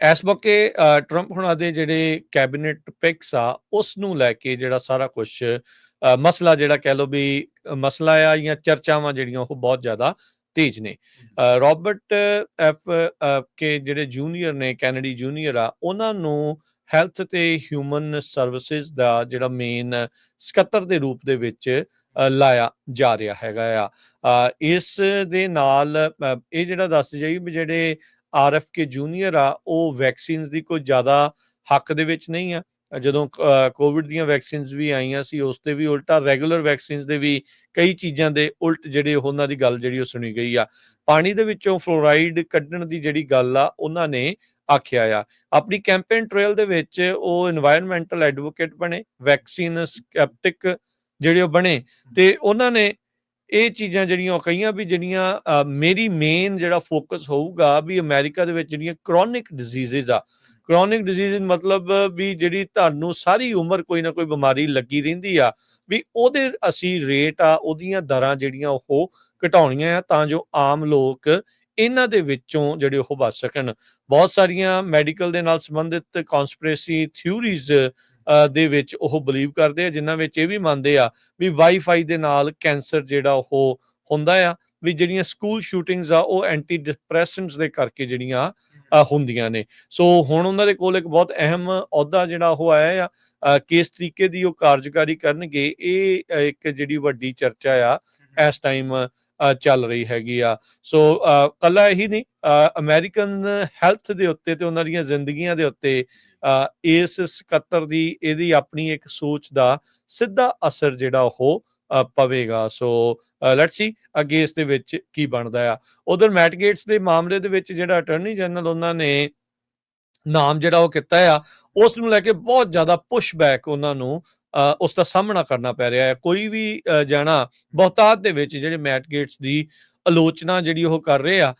ਇਸ ਮੌਕੇ ਟਰੰਪ ਹੁਣਾਂ ਦੇ ਜਿਹੜੇ ਕੈਬਨਿਟ ਪਿਕਸ ਆ ਉਸ ਨੂੰ ਲੈ ਕੇ ਜਿਹੜਾ ਸਾਰਾ ਕੁਝ ਮਸਲਾ ਜਿਹੜਾ ਕਹਿ ਲਓ ਵੀ ਮਸਲਾ ਆ ਜਾਂ ਚਰਚਾਵਾਂ ਜਿਹੜੀਆਂ ਉਹ ਬਹੁਤ ਜ਼ਿਆਦਾ ਤੇਜ਼ ਨੇ। ਰਾਬਰਟ ਐਫ ਕੇ ਜਿਹੜੇ ਜੂਨੀਅਰ ਨੇ ਕੈਨੇਡੀ ਜੂਨੀਅਰ ਆ ਉਹਨਾਂ ਨੂੰ ਹੈਲਥ ਤੇ ਹਿਊਮਨ ਸਰਵਿਸਿਜ਼ ਦਾ ਜਿਹੜਾ ਮੇਨ ਸਕੱਤਰ ਦੇ ਰੂਪ ਦੇ ਵਿੱਚ ਲਾਇਆ ਜਾ ਰਿਹਾ ਹੈਗਾ ਆ। ਇਸ ਦੇ ਨਾਲ ਇਹ ਜਿਹੜਾ ਦੱਸ ਜਾਈ ਵੀ ਜਿਹੜੇ ਆਰਐਫਕੇ ਜੂਨੀਅਰ ਆ, ਉਹ ਵੈਕਸੀਨਸ ਦੀ ਕੋਈ ਜ਼ਿਆਦਾ ਹੱਕ ਦੇ ਵਿੱਚ ਨਹੀਂ ਆ। ਜਦੋਂ ਕੋਵਿਡ ਦੀਆਂ ਵੈਕਸੀਨਸ ਵੀ ਆਈਆਂ ਸੀ, ਉਸ ਤੇ ਵੀ ਉਲਟਾ ਰੈਗੂਲਰ ਵੈਕਸੀਨਸ ਦੇ ਵੀ ਕਈ ਚੀਜ਼ਾਂ ਦੇ ਉਲਟ ਜਿਹੜੇ ਉਹਨਾਂ ਦੀ ਗੱਲ ਜਿਹੜੀ ਉਹ ਸੁਣੀ ਗਈ ਆ। ਪਾਣੀ ਦੇ ਵਿੱਚੋਂ ਫਲੋਰਾਈਡ ਕੱਢਣ ਦੀ ਜਿਹੜੀ ਗੱਲ ਆ, ਉਹਨਾਂ ਨੇ ਆਖਿਆ ਆ। ਆਪਣੀ ਕੈਂਪੇਨ ਟ੍ਰੇਲ ਦੇ ਵਿੱਚ ਉਹ এনवायरमेंटਲ ਐਡਵੋਕੇਟ ਬਣੇ ਵੈਕਸੀਨ ਸਕੈਪਟਿਕ ਜਿਹੜੇ ਉਹ ਬਣੇ, ਤੇ ਉਹਨਾਂ ਨੇ ਇਹ ਚੀਜ਼ਾਂ ਜਿਹੜੀਆਂ ਉਹ ਕਹੀਆਂ ਵੀ ਜਿਹੜੀਆਂ ਮੇਰੀ ਮੇਨ ਜਿਹੜਾ ਫੋਕਸ ਹੋਊਗਾ ਵੀ ਅਮਰੀਕਾ ਦੇ ਵਿੱਚ ਜਿਹੜੀਆਂ ਕ੍ਰੋਨਿਕ ਡਿਜ਼ੀਜ਼ਸ ਆ। ਕ੍ਰੋਨਿਕ ਡਿਜ਼ੀਜ਼ ਮਤਲਬ ਵੀ ਜਿਹੜੀ ਤੁਹਾਨੂੰ ਸਾਰੀ ਉਮਰ ਕੋਈ ਨਾ ਕੋਈ ਬਿਮਾਰੀ ਲੱਗੀ ਰਹਿੰਦੀ ਆ, ਵੀ ਉਹਦੇ ਅਸੀਂ ਰੇਟ ਆ, ਉਹਦੀਆਂ ਦਰਾਂ ਜਿਹੜੀਆਂ ਉਹ ਘਟਾਉਣੀਆਂ ਆ ਤਾਂ ਜੋ ਆਮ ਲੋਕ ਇਹਨਾਂ ਦੇ ਵਿੱਚੋਂ ਜਿਹੜੇ ਉਹ ਬਚ ਸਕਣ। ਬਹੁਤ ਸਾਰੀਆਂ ਮੈਡੀਕਲ ਦੇ ਨਾਲ ਸੰਬੰਧਿਤ ਕਨਸਪੀਰੇਸੀ ਥਿਊਰੀਜ਼ ਦੇ ਵਿੱਚ ਉਹ ਬਲੀਵ ਕਰਦੇ ਆ ਜਿਨ੍ਹਾਂ ਵਿੱਚ ਇਹ ਵੀ ਮੰਨਦੇ ਆ ਵੀ ਵਾਈਫਾਈ ਦੇ ਨਾਲ ਕੈਂਸਰ ਜਿਹੜਾ ਉਹ ਹੁੰਦਾ ਆ ਵੀ ਜਿਹੜੀਆਂ ਸਕੂਲ ਸ਼ੂਟਿੰਗਸ ਆ ਉਹ ਐਂਟੀ ਡਿਪਰੈਸੈਂਟਸ ਦੇ ਕਰਕੇ ਜਿਹੜੀਆਂ ਹੁੰਦੀਆਂ ਨੇ। ਸੋ ਹੁਣ ਉਹਨਾਂ ਦੇ ਕੋਲ ਇੱਕ ਬਹੁਤ ਅਹਿਮ ਅਹੁਦਾ ਜਿਹੜਾ ਉਹ ਆਇਆ ਆ ਕਿਸ ਤਰੀਕੇ ਦੀ ਉਹ ਕਾਰਜਕਾਰੀ ਕਰਨਗੇ ਇਹ ਇੱਕ ਜਿਹੜੀ ਵੱਡੀ ਚਰਚਾ ਆ ਇਸ ਟਾਈਮ ਚੱਲ ਰਹੀ ਹੈਗੀ ਆ। ਸੋ ਅ, ਕੱਲਾ ਇਹੀ ਨਹੀਂ ਅਮਰੀਕਨ ਹੈਲਥ ਦੇ ਉੱਤੇ ਤੇ ਉਹਨਾਂ ਦੀਆਂ ਜ਼ਿੰਦਗੀਆਂ ਦੇ ਉੱਤੇ ਇਸ ਸਕੱਤਰ ਦੀ ਇਹਦੀ ਆਪਣੀ ਇੱਕ ਸੋਚ ਦਾ ਸਿੱਧਾ ਅਸਰ ਜਿਹੜਾ ਉਹ ਪਵੇਗਾ। ਸੋ ਲੈਟਸ ਸੀ ਅੱਗੇ ਇਸ ਦੇ ਵਿੱਚ ਕੀ ਬਣਦਾ ਆ। ਉਧਰ ਮੈਟ ਗੇਟਸ ਦੇ ਮਾਮਲੇ ਦੇ ਵਿੱਚ ਜਿਹੜਾ ਅਟਾਰਨੀ ਜਨਰਲ ਉਹਨਾਂ ਨੇ ਨਾਮ ਜਿਹੜਾ ਉਹ ਕੀਤਾ ਆ ਉਸ ਨੂੰ ਲੈ ਕੇ ਬਹੁਤ ਜ਼ਿਆਦਾ ਪੁਸ਼ਬੈਕ ਉਹਨਾਂ ਨੂੰ ਉਸ ਦਾ ਸਾਹਮਣਾ ਕਰਨਾ ਪੈ ਰਿਹਾ ਹੈ। ਕੋਈ ਵੀ ਜਾਣਾ ਬਹੁਤਾਤ ਦੇ ਵਿੱਚ ਜਿਹੜੇ ਮੈਟ ਗੇਟਸ ਦੀ ਆਲੋਚਨਾ ਜਿਹੜੀ ਉਹ ਕਰ ਰਹੇ ਆ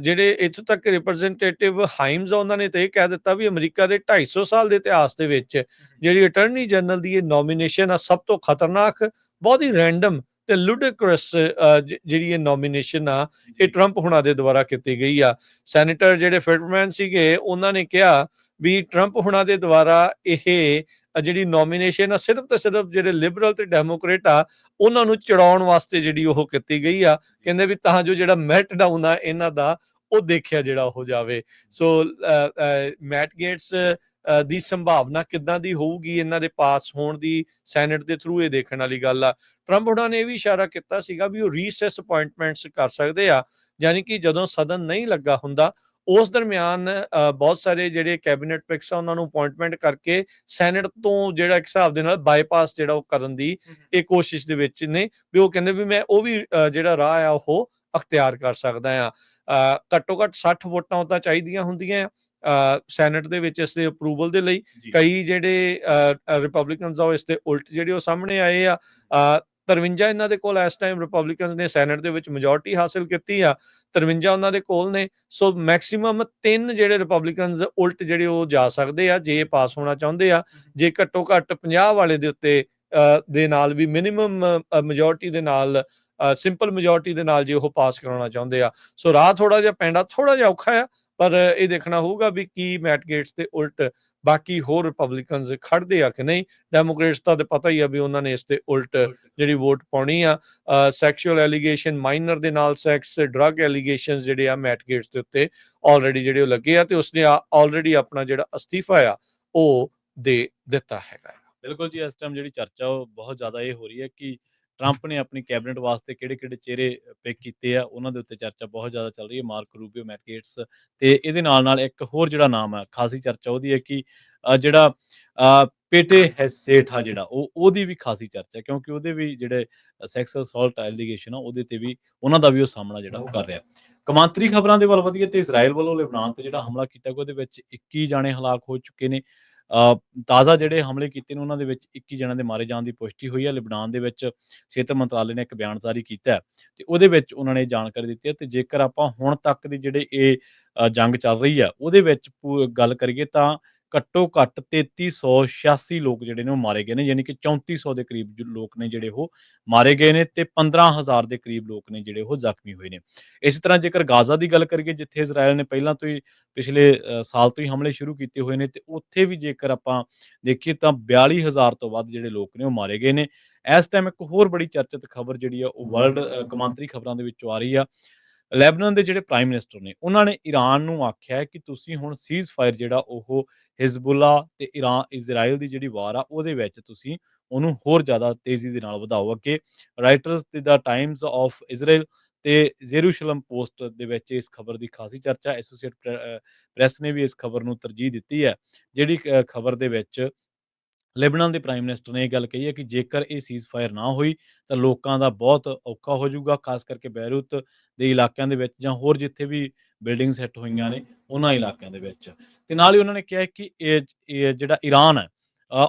ਜਿਹੜੇ ਇੱਥੋਂ ਤੱਕ ਰਿਪਰੈਜ਼ੈਂਟੇਟਿਵ ਹਾਈਮਸ ਉਹਨਾਂ ਨੇ ਤਾਂ ਇਹ ਕਹਿ ਦਿੱਤਾ ਵੀ ਅਮਰੀਕਾ ਦੇ 250 ਸਾਲ ਦੇ ਇਤਿਹਾਸ ਦੇ ਵਿੱਚ ਜਿਹੜੀ ਅਟਾਰਨੀ ਜਨਰਲ ਦੀ ਇਹ ਨੋਮੀਨੇਸ਼ਨ ਆ ਸਭ ਤੋਂ ਖਤਰਨਾਕ ਬਹੁਤ ਹੀ ਰੈਂਡਮ ਤੇ ਲੁਡਿਕਰਸ ਜਿਹੜੀ ਇਹ ਨੋਮੀਨੇਸ਼ਨ ਆ ਇਹ ਟਰੰਪ ਹੁਣਾਂ ਦੇ ਦੁਆਰਾ ਕੀਤੀ ਗਈ ਆ। ਸੈਨੇਟਰ ਜਿਹੜੇ ਫਿਟਮੈਨ ਸੀਗੇ ਉਹਨਾਂ ਨੇ ਕਿਹਾ ਵੀ ਟਰੰਪ ਹੁਣਾਂ ਦੇ ਦੁਆਰਾ ਇਹ ਜਿਹੜੀ ਨੋਮੀਨੇਸ਼ਨ ਆ, ਸਿਰਫ ਤੇ ਸਿਰਫ ਜਿਹੜੇ ਲਿਬਰਲ ਤੇ ਡੈਮੋਕ੍ਰੇਟ ਆ, ਉਹਨਾਂ ਨੂੰ ਚੜਾਉਣ ਵਾਸਤੇ ਜਿਹੜੀ ਉਹ ਕੀਤੀ ਗਈ ਆ, ਕਹਿੰਦੇ ਵੀ ਤਾਂ ਜੋ ਜਿਹੜਾ ਮੈਟ ਡਾਊਨ ਆ, ਇਹਨਾਂ ਦਾ ਉਹ ਦੇਖਿਆ ਜਿਹੜਾ ਉਹ ਜਾਵੇ। ਸੋ ਮੈਟ ਗੇਟਸ ਦੀ ਸੰਭਾਵਨਾ ਕਿੱਦਾਂ ਦੀ ਹੋਊਗੀ, ਇਹਨਾਂ ਦੇ ਪਾਸ ਹੋਣ ਦੀ ਸੈਨੇਟ ਦੇ ਥਰੂ ਇਹ ਦੇਖਣ ਵਾਲੀ ਗੱਲ ਆ। ਟਰੰਪ ਉਹਨਾਂ ਨੇ ਇਹ ਵੀ ਇਸ਼ਾਰਾ ਕੀਤਾ ਸੀਗਾ ਵੀ ਉਹ ਰੀਸੈਸ ਅਪਾਇੰਟਮੈਂਟਸ ਕਰ ਸਕਦੇ ਆ, ਯਾਨੀ ਕਿ ਜਦੋਂ ਸਦਨ ਨਹੀਂ ਲੱਗਾ ਹੁੰਦਾ ਉਸ ਦਰਮਿਆਨ ਬਹੁਤ ਸਾਰੇ ਜਿਹੜੇ ਕੈਬਨਿਟ ਪਿਕਸ ਆ ਉਹਨਾਂ ਨੂੰ ਅਪਾਇੰਟਮੈਂਟ ਕਰਕੇ ਸੈਨੇਟ ਤੋਂ ਜਿਹੜਾ ਇੱਕ ਹਿਸਾਬ ਦੇ ਨਾਲ ਬਾਈਪਾਸ ਜਿਹੜਾ ਉਹ ਕਰਨ ਦੀ ਇਹ ਕੋਸ਼ਿਸ਼ ਦੇ ਵਿੱਚ ਨੇ ਵੀ ਉਹ ਕਹਿੰਦੇ ਵੀ ਮੈਂ ਉਹ ਵੀ ਜਿਹੜਾ ਰਾਹ ਆ ਉਹ ਅਖਤਿਆਰ ਕਰ ਸਕਦਾ ਆ। ਘੱਟੋ ਘੱਟ 60 ਵੋਟਾਂ ਉਹ ਤਾਂ ਚਾਹੀਦੀਆਂ ਹੁੰਦੀਆਂ ਆ ਸੈਨੇਟ ਦੇ ਵਿੱਚ ਇਸ ਦੇ ਅਪਰੂਵਲ ਦੇ ਲਈ। ਕਈ ਜਿਹੜੇ ਰਿਪਬਲਿਕਨਸ ਆ ਉਹ ਇਸ ਦੇ ਉਲਟ ਜਿਹੜੇ ਉਹ ਸਾਹਮਣੇ ਆਏ ਆ। 53 ਇਹਨਾਂ ਦੇ ਕੋਲ ਇਸ ਟਾਈਮ ਰਿਪਬਲਿਕਨਸ ਨੇ ਸੈਨੇਟ ਦੇ ਵਿੱਚ ਮੈਜੋਰਟੀ ਹਾਸਲ ਕੀਤੀ ਆ 53 ਉਹਨਾਂ ਦੇ ਕੋਲ ਨੇ। ਸੋ ਮੈਕਸਿਮਮ ਤਿੰਨ ਜਿਹੜੇ ਰਿਪਬਲਿਕਨਸ ਉਲਟ ਜਿਹੜੇ ਉਹ ਜਾ ਸਕਦੇ ਆ, ਜੇ ਪਾਸ ਹੋਣਾ ਚਾਹੁੰਦੇ ਆ, ਜੇ ਘੱਟੋ ਘੱਟ 50 ਵਾਲੇ ਦੇ ਉੱਤੇ ਦੇ ਨਾਲ ਵੀ ਮਿਨੀਮਮ ਮੈਜੋਰਟੀ ਦੇ ਨਾਲ ਸਿੰਪਲ ਮੈਜੋਰਟੀ ਦੇ ਨਾਲ ਜੇ ਉਹ ਪਾਸ ਕਰਾਉਣਾ ਚਾਹੁੰਦੇ ਆ। ਸੋ ਰਾਹ ਥੋੜਾ ਜਿਹਾ ਪੈਂਦਾ ਥੋੜਾ ਜਿਹਾ ਔਖਾ ਆ, ਪਰ ਇਹ ਦੇਖਣਾ ਹੋਊਗਾ ਵੀ ਕੀ ਮੈਟ ਗੇਟਸ ਦੇ ਉਲਟ ਬਾਕੀ ਹੋਰ ਰਿਪਬਲਿਕਨਸ ਖੜਦੇ ਆ ਕਿ ਨਹੀਂ ਡੈਮੋਕ੍ਰੇਟਸ ਦਾ ਤਾਂ ਪਤਾ ਹੀ ਆ ਵੀ ਉਹਨਾਂ ਨੇ ਇਸ ਦੇ ਉਲਟ ਜਿਹੜੀ ਵੋਟ ਪਾਉਣੀ ਆ। ਸੈਕਸ਼ੂਅਲ ਐਲੀਗੇਸ਼ਨ ਮਾਈਨਰ ਦੇ ਨਾਲ ਸੈਕਸ ਡਰੱਗ ਐਲੀਗੇਸ਼ਨਸ ਜਿਹੜੇ ਆ ਮੈਟ ਗੇਟਸ ਦੇ ਉੱਤੇ ਆਲਰੇਡੀ ਜਿਹੜੇ ਉਹ ਲੱਗੇ ਆ ਤੇ ਉਸਨੇ ਆਲਰੇਡੀ ਆਪਣਾ ਜਿਹੜਾ ਅਸਤੀਫਾ ਆ ਉਹ ਦੇ ਦਿੱਤਾ ਹੈਗਾ। ਬਿਲਕੁਲ ਜੀ ਇਸ ਟਾਈਮ ਜਿਹੜੀ ਚਰਚਾ ਉਹ ਬਹੁਤ ਜ਼ਿਆਦਾ ਇਹ ਹੋ ਰਹੀ ਹੈ ਕਿ ਟਰੰਪ ਨੇ ਆਪਣੀ ਕੈਬਨਿਟ ਵਾਸਤੇ ਕਿਹੜੇ-ਕਿਹੜੇ ਚਿਹਰੇ ਪਿਕ ਕੀਤੇ ਆ, ਉਹਨਾਂ ਦੇ ਉੱਤੇ ਚਰਚਾ ਬਹੁਤ ਜ਼ਿਆਦਾ ਚੱਲ ਰਹੀ ਹੈ, ਮਾਰਕ ਰੂਬੀਓ, ਮੈਟ ਗੇਟਸ ਤੇ ਇਹਦੇ ਨਾਲ ਨਾਲ ਇੱਕ ਹੋਰ ਜਿਹੜਾ ਨਾਮ ਹੈ ਖਾਸੀ ਚਰਚਾ ਉਹਦੀ ਹੈ ਕਿ ਜਿਹੜਾ ਪੇਟੇ ਹੈਸੇਟ ਆ ਜਿਹੜਾ, ਉਹ, ਉਹਦੀ ਵੀ ਖਾਸੀ ਚਰਚਾ, ਕਿਉਂਕਿ ਉਹਦੇ ਵੀ ਜਿਹੜੇ ਸੈਕਸ ਅਸੌਲਟ ਐਲੀਗੇਸ਼ਨ ਆ, ਉਹਦੇ ਤੇ ਵੀ ਉਹਨਾਂ ਦਾ ਵੀ ਉਹ ਸਾਹਮਣਾ ਜਿਹੜਾ ਉਹ ਕਰ ਰਿਹਾ। ਕਮਾਂਤਰੀ ਖਬਰਾਂ ਦੇ ਵੱਲ ਵਧੀਏ ਤੇ ਇਜ਼ਰਾਈਲ ਵੱਲੋਂ ਲਿਬਨਾਨ ਤੇ ਜਿਹੜਾ ਹਮਲਾ ਕੀਤਾ ਗਿਆ, ਉਹਦੇ ਵਿੱਚ 21 ਜਾਣੇ ਹਲਾਕ ਹੋ ਚੁੱਕੇ ਨੇ। ਤਾਜ਼ਾ ਜਿਹੜੇ ਹਮਲੇ ਕੀਤੇ ਨੇ ਉਹਨਾਂ ਦੇ ਵਿੱਚ 21 ਜਣਾਂ ਦੇ ਮਾਰੇ ਜਾਣ ਦੀ ਪੁਸ਼ਟੀ ਹੋਈ ਹੈ। ਲਿਬਨਾਨ ਦੇ ਵਿੱਚ ਸਿਹਤ ਮੰਤਰਾਲੇ ਨੇ ਇੱਕ ਬਿਆਨ ਜਾਰੀ ਕੀਤਾ ਹੈ ਤੇ ਉਹਦੇ ਵਿੱਚ ਉਹਨਾਂ ਨੇ ਜਾਣਕਾਰੀ ਦਿੱਤੀ ਹੈ ਤੇ ਜੇਕਰ ਆਪਾਂ ਹੁਣ ਤੱਕ ਦੀ ਜਿਹੜੇ ਇਹ ਜੰਗ ਚੱਲ ਰਹੀ ਹੈ ਉਹਦੇ ਵਿੱਚ ਪੂ- ਗੱਲ ਕਰੀਏ ਤਾਂ ਘੱਟੋ ਘੱਟ 3386 ਲੋਕ ਜਿਹੜੇ ਨੇ ਉਹ ਮਾਰੇ ਗਏ ਨੇ, ਯਾਨੀ ਕਿ 3400 ਦੇ ਕਰੀਬ ਲੋਕ ਨੇ ਜਿਹੜੇ ਉਹ ਮਾਰੇ ਗਏ ਨੇ ਤੇ 15000 ਦੇ ਕਰੀਬ ਲੋਕ ਨੇ ਜਿਹੜੇ ਉਹ ਜ਼ਖਮੀ ਹੋਏ ਨੇ। ਇਸੇ ਤਰ੍ਹਾਂ ਜੇਕਰ ਗਾਜ਼ਾ ਦੀ ਗੱਲ ਕਰੀਏ, ਜਿੱਥੇ ਇਜ਼ਰਾਈਲ ਨੇ ਪਹਿਲਾਂ ਤੋਂ ਹੀ ਪਿਛਲੇ ਸਾਲ ਤੋਂ ਹੀ ਹਮਲੇ ਸ਼ੁਰੂ ਕੀਤੇ ਹੋਏ ਨੇ ਤੇ ਉੱਥੇ ਵੀ ਜੇਕਰ ਆਪਾਂ ਦੇਖੀਏ ਤਾਂ 42000 ਤੋਂ ਵੱਧ ਜਿਹੜੇ ਲੋਕ ਨੇ ਉਹ ਮਾਰੇ ਗਏ ਨੇ। ਇਸ ਟਾਈਮ ਇੱਕ ਹੋਰ ਬੜੀ ਚਰਚਿਤ ਖਬਰ ਜਿਹੜੀ ਆ, ਉਹ ਵਰਲਡ ਕਮਾਂਤਰੀ ਖਬਰਾਂ ਦੇ ਵਿੱਚੋਂ ਆ ਰਹੀ ਆ। ਲੈਬਨਾਨ ਦੇ ਜਿਹੜੇ ਪ੍ਰਾਈਮ ਮਿਨਿਸਟਰ ਨੇ, ਉਹਨਾਂ ਨੇ ਈਰਾਨ ਨੂੰ ਆਖਿਆ ਕਿ ਤੁਸੀਂ ਹੁਣ ਸੀਜ਼ ਫਾਇਰ ਜਿਹੜਾ ਉਹ ਹਿਜ਼ਬੁੱਲਾ ਤੇ ਇਰਾਨ ਇਜ਼ਰਾਈਲ ਦੀ ਜਿਹੜੀ ਵਾਰ ਆ, ਉਹਦੇ ਵਿੱਚ ਤੁਸੀਂ ਉਹਨੂੰ ਹੋਰ ਜ਼ਿਆਦਾ ਤੇਜ਼ੀ ਦੇ ਨਾਲ ਵਧਾਓ। ਅੱਗੇ ਰਾਈਟਰਸ ਤੇ ਦਾ ਟਾਈਮਸ ਆਫ ਇਜ਼ਰਾਈਲ ਤੇ ਜ਼ੇਰੂਸ਼ਲਮ ਪੋਸਟ ਦੇ ਵਿੱਚ ਇਸ ਖਬਰ ਦੀ ਖਾਸੀ ਚਰਚਾ ਐਸੋਸੀਏਟ ਪ੍ਰੈਸ ਨੇ ਵੀ ਇਸ ਖਬਰ ਨੂੰ ਤਰਜੀਹ ਦਿੱਤੀ ਹੈ, ਜਿਹੜੀ ਖਬਰ ਦੇ ਵਿੱਚ ਲੈਬਨਾਨ ਦੇ ਪ੍ਰਾਈਮ ਮਿਨਿਸਟਰ ਨੇ ਇਹ ਗੱਲ ਕਹੀ ਹੈ ਕਿ ਜੇਕਰ ਇਹ ਸੀਜ਼ ਫਾਇਰ ਨਾ ਹੋਈ ਤਾਂ ਲੋਕਾਂ ਦਾ ਬਹੁਤ ਔਖਾ ਹੋ ਜਾਊਗਾ, ਖਾਸ ਕਰਕੇ ਬੈਰੂਤ ਦੇ ਇਲਾਕਿਆਂ ਦੇ ਵਿੱਚ ਜਾਂ ਹੋਰ ਜਿੱਥੇ ਵੀ ਬਿਲਡਿੰਗ ਸੈੱਟ ਹੋਈਆਂ ਨੇ ਉਹਨਾਂ ਇਲਾਕਿਆਂ ਦੇ ਵਿੱਚ। ਤੇ ਨਾਲ ਹੀ ਉਹਨਾਂ ਨੇ ਕਿਹਾ ਕਿ ਇਹ ਜਿਹੜਾ ਈਰਾਨ ਹੈ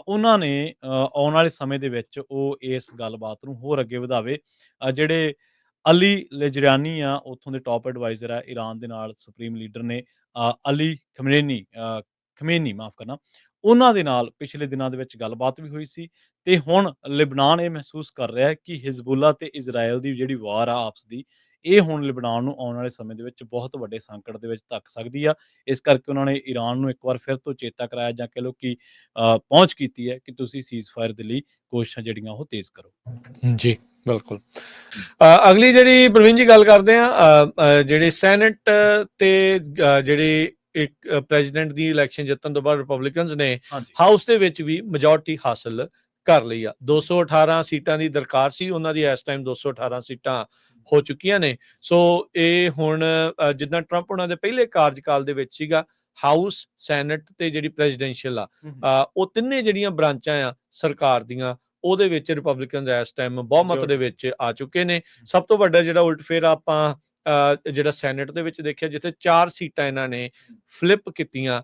ਉਹਨਾਂ ਨੇ ਆਉਣ ਵਾਲੇ ਸਮੇਂ ਦੇ ਵਿੱਚ ਉਹ ਇਸ ਗੱਲਬਾਤ ਨੂੰ ਹੋਰ ਅੱਗੇ ਵਧਾਵੇ। ਜਿਹੜੇ ਅਲੀ ਲਜਰਾਨੀ ਆ, ਉੱਥੋਂ ਦੇ ਟਾਪ ਐਡਵਾਈਜ਼ਰ ਆ ਈਰਾਨ ਦੇ ਨਾਲ ਸੁਪਰੀਮ ਲੀਡਰ ਨੇ ਅਲੀ ਖਮੇਨੀ ਖਮੇਨੀ ਮਾਫ ਕਰਨਾ ਉਹਨਾਂ ਦੇ ਨਾਲ ਪਿਛਲੇ ਦਿਨਾਂ ਦੇ ਵਿੱਚ ਗੱਲਬਾਤ ਵੀ ਹੋਈ ਸੀ ਤੇ ਹੁਣ ਲਿਬਨਾਨ ਇਹ ਮਹਿਸੂਸ ਕਰ ਰਿਹਾ ਹੈ ਕਿ ਹਿਜ਼ਬੁੱਲਾ ਤੇ ਇਜ਼ਰਾਈਲ ਦੀ ਜਿਹੜੀ ਵਾਰ ਆ ਆਪਸ ਦੀ ਇਹ ਹੁਣ ਲਿਬਨਾਨ ਨੂੰ ਆਉਣ ਵਾਲੇ ਸਮੇਂ ਦੇ ਵਿੱਚ ਬਹੁਤ ਵੱਡੇ ਸੰਕਟ ਦੇ ਵਿੱਚ ਧੱਕ ਸਕਦੀ ਆ। ਇਸ ਕਰਕੇ ਉਹਨਾਂ ਨੇ ਈਰਾਨ ਨੂੰ ਇੱਕ ਵਾਰ ਫਿਰ ਤੋਂ ਚੇਤਾ ਕਰਾਇਆ ਜਾਂ ਕਹ ਲਓ ਕਿ ਅ, ਪਹੁੰਚ ਕੀਤੀ ਹੈ ਕਿ ਤੁਸੀਂ ਸੀਜ਼ ਫਾਇਰ ਦੇ ਲਈ ਕੋਸ਼ਿਸ਼ਾਂ ਜਿਹੜੀਆਂ ਉਹ ਤੇਜ਼ ਕਰੋ। ਜੀ ਬਿਲਕੁਲ। ਅਗਲੀ ਜਿਹੜੀ ਪ੍ਰਵੀਨ ਜੀ ਗੱਲ ਕਰਦੇ ਆ ਜਿਹੜੇ ਸੈਨੇਟ ਤੇ ਜਿਹੜੀ ਇੱਕ ਪ੍ਰੈਜ਼ੀਡੈਂਟ ਦੀ ਇਲੈਕਸ਼ਨ ਜਿੱਤਣ ਤੋਂ ਬਾਅਦ ਰਿਪਬਲਿਕਨਸ ਨੇ ਹਾਊਸ ਦੇ ਵਿੱਚ ਵੀ ਮੈਜੋਰਟੀ ਹਾਸਲ ਕਰ ਲਈ ਆ। 218 ਸੀਟਾਂ ਦੀ ਦਰਕਾਰ ਸੀ ਉਹਨਾਂ ਦੀ ਇਸ ਟਾਈਮ 218 ਸੀਟਾਂ ਹੋ ਚੁੱਕੀਆਂ ਨੇ। ਸੋ ਇਹ ਹੁਣ ਜਿੱਦਾਂ ਟਰੰਪ ਉਹਨਾਂ ਦੇ ਪਹਿਲੇ ਕਾਰਜਕਾਲ ਦੇ ਵਿੱਚ ਸੀਗਾ ਹਾਊਸ ਸੈਨੇਟ ਤੇ ਜਿਹੜੀ ਪ੍ਰੈਜ਼ੀਡੈਂਸ਼ੀਅਲ ਆ ਉਹ ਤਿੰਨੇ ਜਿਹੜੀਆਂ ਬ੍ਰਾਂਚਾਂ ਆ ਸਰਕਾਰ ਦੀਆਂ ਉਹਦੇ ਵਿੱਚ ਰਿਪਬਲਿਕਨਸ ਇਸ ਟਾਈਮ ਬਹੁਮਤ ਦੇ ਵਿੱਚ ਆ ਚੁੱਕੇ ਨੇ। ਸਭ ਤੋਂ ਵੱਡਾ ਜਿਹੜਾ ਉਲਟਫੇਰ ਆਪਾਂ ਅ, ਜਿਹੜਾ ਸੈਨੇਟ ਦੇ ਵਿੱਚ ਦੇਖਿਆ ਜਿੱਥੇ ਚਾਰ ਸੀਟਾਂ ਇਹਨਾਂ ਨੇ ਫਲਿੱਪ ਕੀਤੀਆਂ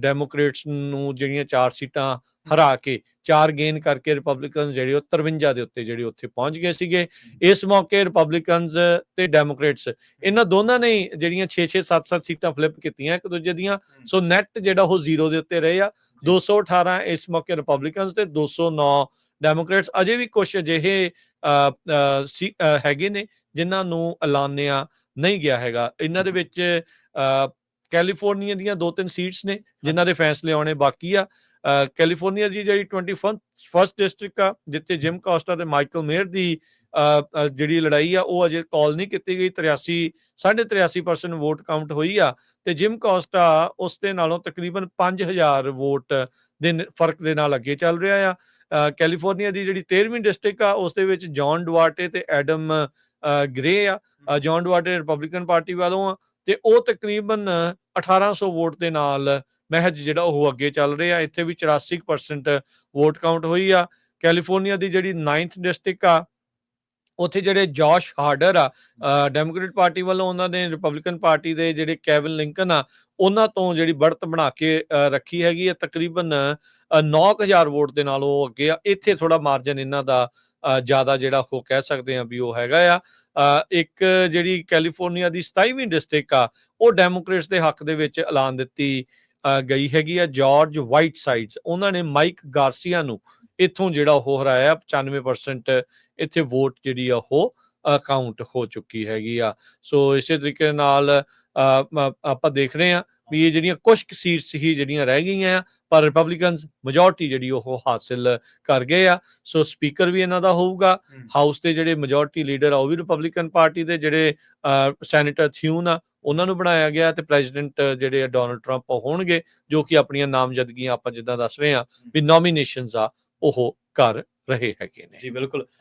ਡੈਮੋਕ੍ਰੇਟਸ ਨੂੰ ਜਿਹੜੀਆਂ ਚਾਰ ਸੀਟਾਂ ਹਰਾ ਕੇ ਚਾਰ ਗੇਨ ਕਰਕੇ ਰਿਪਬਲਿਕਨਸ ਜਿਹੜੇ ਉਹ 53 ਦੇ ਉੱਤੇ ਜਿਹੜੇ ਉੱਥੇ ਪਹੁੰਚ ਗਏ ਸੀਗੇ। ਇਸ ਮੌਕੇ ਰਿਪਬਲਿਕਨਸ ਤੇ ਡੈਮੋਕ੍ਰੇਟਸ ਇਹਨਾਂ ਦੋਨਾਂ ਨੇ ਜਿਹੜੀਆਂ 6-6 7-7 ਸੀਟਾਂ ਫਲਿੱਪ ਕੀਤੀਆਂ ਇੱਕ ਦੂਜੇ ਦੀਆਂ। ਸੋ ਨੈਟ ਜਿਹੜਾ ਉਹ ਜ਼ੀਰੋ ਦੇ ਉੱਤੇ ਰਹੇ ਆ। 218 ਇਸ ਮੌਕੇ ਰਿਪਬਲਿਕਨਸ ਤੇ 209 ਡੈਮੋਕ੍ਰੇਟਸ ਅਜੇ ਵੀ ਕੁਝ ਅਜਿਹੇ ਹੈਗੇ ਨੇ ਜਿਨ੍ਹਾਂ ਨੂੰ ਐਲਾਨਿਆ ਨਹੀਂ ਗਿਆ ਹੈਗਾ। ਇਹਨਾਂ ਦੇ ਵਿੱਚ ਕੈਲੀਫੋਰਨੀਆ ਦੀਆਂ ਦੋ ਤਿੰਨ ਸੀਟਸ ਨੇ ਜਿਨ੍ਹਾਂ ਦੇ ਫੈਸਲੇ ਆਉਣੇ ਬਾਕੀ ਆ। ਕੈਲੀਫੋਰਨੀਆ ਦੀ ਜਿਹੜੀ 21 ਫਸਟ ਡਿਸਟ੍ਰਿਕਟ ਆ ਜਿੱਥੇ ਜਿਮ ਕਾਸਟਾ ਤੇ ਮਾਈਕਲ ਮੇਅਰ ਦੀ ਜਿਹੜੀ ਲੜਾਈ ਆ ਉਹ ਅਜੇ ਕਾਲ ਨਹੀਂ ਕੀਤੀ ਗਈ। 83 83% ਵੋਟ ਕਾਊਂਟ ਹੋਈ ਆ ਤੇ ਜਿਮ ਕਾਸਟਾ ਉਸ ਦੇ ਨਾਲੋਂ ਤਕਰੀਬਨ 5000 ਵੋਟ ਦੇ ਫ਼ਰਕ ਦੇ ਨਾਲ ਅੱਗੇ ਚੱਲ ਰਿਹਾ ਆ। ਕੈਲੀਫੋਰਨੀਆ ਦੀ ਜਿਹੜੀ 13ਵੀਂ ਡਿਸਟ੍ਰਿਕਟ ਆ ਉਸ ਦੇ ਵਿੱਚ ਜੌਨ ਡੁਆਰਟੇ ਤੇ ਐਡਮ ਗ੍ਰੇ ਆ ਜੌਨ ਡੁਆਰਟੇ ਰਿਪਬਲਿਕਨ ਪਾਰਟੀ ਵੱਲੋਂ ਆ ਤੇ ਉਹ ਤਕਰੀਬਨ 1800 ਵੋਟ ਦੇ ਨਾਲ ਮਹਿਜ ਜਿਹੜਾ ਉਹ ਅੱਗੇ ਚੱਲ ਰਿਹਾ ਇੱਥੇ ਵੀ 84% ਵੋਟ ਕਾਊਂਟ ਹੋਈ ਆ। ਕੈਲੀਫੋਰਨੀਆ ਦੀ ਜਿਹੜੀ 9th ਡਿਸਟ੍ਰਿਕਟ ਆ ਉੱਥੇ ਜਿਹੜੇ ਜੋਸ਼ ਹਾਰਡਰ ਆ ਡੈਮੋਕ੍ਰੇਟ ਪਾਰਟੀ ਵੱਲੋਂ ਉਹਨਾਂ ਨੇ ਰਿਪਬਲਿਕਨ ਪਾਰਟੀ ਦੇ ਜਿਹੜੇ ਕੈਵਨ ਲਿੰਕਨ ਆ ਉਹਨਾਂ ਤੋਂ ਜਿਹੜੀ ਬੜਤ ਬਣਾ ਕੇ ਰੱਖੀ ਹੈਗੀ ਹੈ ਤਕਰੀਬਨ ਅ, 9000 ਵੋਟ ਦੇ ਨਾਲ ਉਹ ਅੱਗੇ ਆ। ਇੱਥੇ ਥੋੜਾ ਮਾਰਜਨ ਇਹਨਾਂ ਦਾ ਜ਼ਿਆਦਾ ਜਿਹੜਾ ਉਹ ਕਹਿ ਸਕਦੇ ਆ ਵੀ ਉਹ ਹੈਗਾ ਆ। ਇੱਕ ਜਿਹੜੀ ਕੈਲੀਫੋਰਨੀਆ ਦੀ 27ਵੀਂ ਡਿਸਟ੍ਰਿਕਟ ਆ ਉਹ ਡੈਮੋਕ੍ਰੇਟਸ ਦੇ ਹੱਕ ਦੇ ਵਿੱਚ ਐਲਾਨ ਦਿੱਤੀ ਗਈ ਹੈਗੀ ਆ ਜਾਰਜ ਵਾਈਟ ਸਾਈਡਸ ਉਹਨਾਂ ਨੇ ਮਾਈਕ ਗਾਰਸੀਆ ਨੂੰ ਇੱਥੋਂ ਜਿਹੜਾ ਉਹ ਹਰਾਇਆ 95% ਇੱਥੇ ਵੋਟ ਜਿਹੜੀ ਆ ਉਹ ਕਾਊਂਟ ਹੋ ਚੁੱਕੀ ਹੈਗੀ ਆ। ਸੋ ਇਸੇ ਤਰੀਕੇ ਨਾਲ ਅ, ਆਪਾਂ ਦੇਖ ਰਹੇ ਆ ਵੀ ਇਹ ਜਿਹੜੀਆਂ ਕੁਝ ਸੀਟਸ ਹੀ ਜਿਹੜੀਆਂ ਰਹਿ ਗਈਆਂ ਆ ਪਰ ਰਿਪਬਲਿਕਨਸ ਮੈਜੋਰਟੀ ਜਿਹੜੀ ਉਹ ਹਾਸਲ ਕਰ ਗਏ ਆ। ਸੋ ਸਪੀਕਰ ਵੀ ਇਹਨਾਂ ਦਾ ਹੋਊਗਾ। ਹਾਊਸ ਦੇ ਜਿਹੜੇ ਮੈਜੋਰਟੀ ਲੀਡਰ ਆ ਉਹ ਵੀ ਰਿਪਬਲਿਕਨ ਪਾਰਟੀ ਦੇ ਜਿਹੜੇ ਸੈਨੇਟਰ ਥਿਊਨ ਆ ਉਹਨਾਂ ਨੂੰ ਬਣਾਇਆ ਗਿਆ ਤੇ ਪ੍ਰੈਜ਼ੀਡੈਂਟ ਜਿਹੜੇ ਡੋਨਲਡ ਟਰੰਪ ਉਹ ਹੋਣਗੇ ਜੋ ਕਿ ਆਪਣੀਆਂ ਨਾਮਜ਼ਦਗੀਆਂ ਆਪਾਂ ਜਿੱਦਾਂ ਦੱਸ ਰਹੇ ਆ ਵੀ ਨੋਮੀਨੇਸ਼ਨਸ ਆ ਉਹ ਕਰ ਰਹੇ ਹੈਗੇ ਨੇ। ਜੀ ਬਿਲਕੁਲ।